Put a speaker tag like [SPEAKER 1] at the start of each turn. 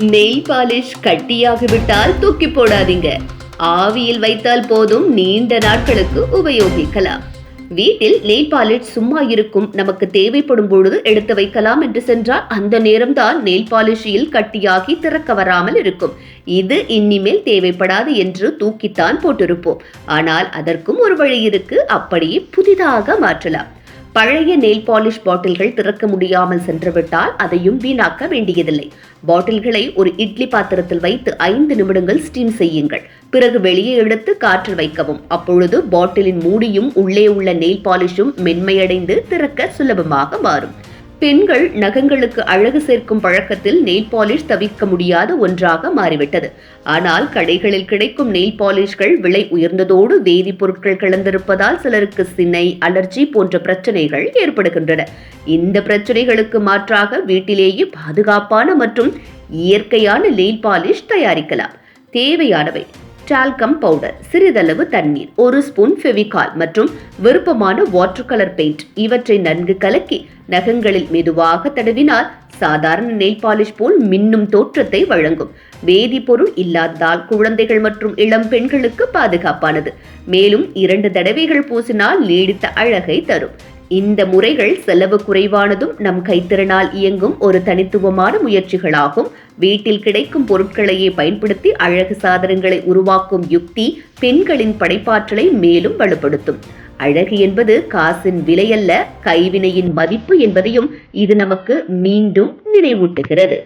[SPEAKER 1] Nail polish கட்டியாகிவிட்டால் தூக்கி போடாதீங்க. ஆவியில் வைத்தால் போதும் நீண்ட நாட்களுக்கு உபயோகிக்கலாம். வீட்டில் நெயில் பாலிஷ் சும்மா இருக்கும் நமக்கு தேவைப்படும் பொழுது எடுத்து வைக்கலாம் என்று சென்றால் அந்த நேரம்தான் நெயில் பாலிஷில் கட்டியாகி திறக்க வராமல் இருக்கும். இது இனிமேல் தேவைப்படாது என்று தூக்கித்தான் போட்டிருப்போம். ஆனால் அதற்கும் ஒரு வழி இருக்கு. அப்படியே புதிதாக மாற்றலாம். பழைய நெயில் பாலிஷ் பாட்டில்கள் திறக்க முடியாமல் சென்றுவிட்டால் அதையும் வீணாக்க வேண்டியதில்லை. பாட்டில்களை ஒரு இட்லி பாத்திரத்தில் வைத்து ஐந்து நிமிடங்கள் ஸ்டீம் செய்யுங்கள். பிறகு வெளியே எடுத்து காற்றில் வைக்கவும். அப்பொழுது பாட்டிலின் மூடியும் உள்ளே உள்ள நெயில் பாலிஷும் மென்மையடைந்து திறக்க சுலபமாக மாறும். பெண்கள் நகங்களுக்கு அழகு சேர்க்கும் பழக்கத்தில் நெயில் பாலிஷ் தவிர்க்க முடியாத ஒன்றாக மாறிவிட்டது. ஆனால் கடைகளில் கிடைக்கும் நெயில் பாலிஷ்கள் விலை உயர்ந்ததோடு வேதிப்பொருட்கள் கலந்திருப்பதால் சிலருக்கு சினை அலர்ஜி போன்ற பிரச்சனைகள் ஏற்படுகின்றன. இந்த பிரச்சனைகளுக்கு மாற்றாக வீட்டிலேயே பாதுகாப்பான மற்றும் இயற்கையான நெயில் பாலிஷ் தயாரிக்கலாம். தேவையானவை. டால்கம் பவுடர் சிறிதளவு தண்ணீர் ஒரு ஸ்பூன் ஃபெவிகால் மற்றும் விருப்பமான வாட்டர் கலர் பெயிண்ட் இவற்றை நன்கு கலக்கி நகங்களில் மெதுவாக தடவினால் சாதாரண நெயில் பாலிஷ் போல் மின்னும் தோற்றத்தை வழங்கும். வேதிப்பொருள் இல்லாததால் குழந்தைகள் மற்றும் இளம் பெண்களுக்கு பாதுகாப்பானது. மேலும் இரண்டு தடவைகள் பூசினால் நீடித்த அழகை தரும். இந்த முறைகள் செலவு குறைவானதும் நம் கைத்திறனால் இயங்கும் ஒரு தனித்துவமான முயற்சிகளாகும். வீட்டில் கிடைக்கும் பொருட்களையே பயன்படுத்தி அழகு சாதனங்களை உருவாக்கும் யுக்தி பெண்களின் படைப்பாற்றலை மேலும் வலுப்படுத்தும். அழகு என்பது காசின் விலையல்ல கைவினையின் மதிப்பு என்பதையும் இது நமக்கு மீண்டும் நினைவூட்டுகிறது.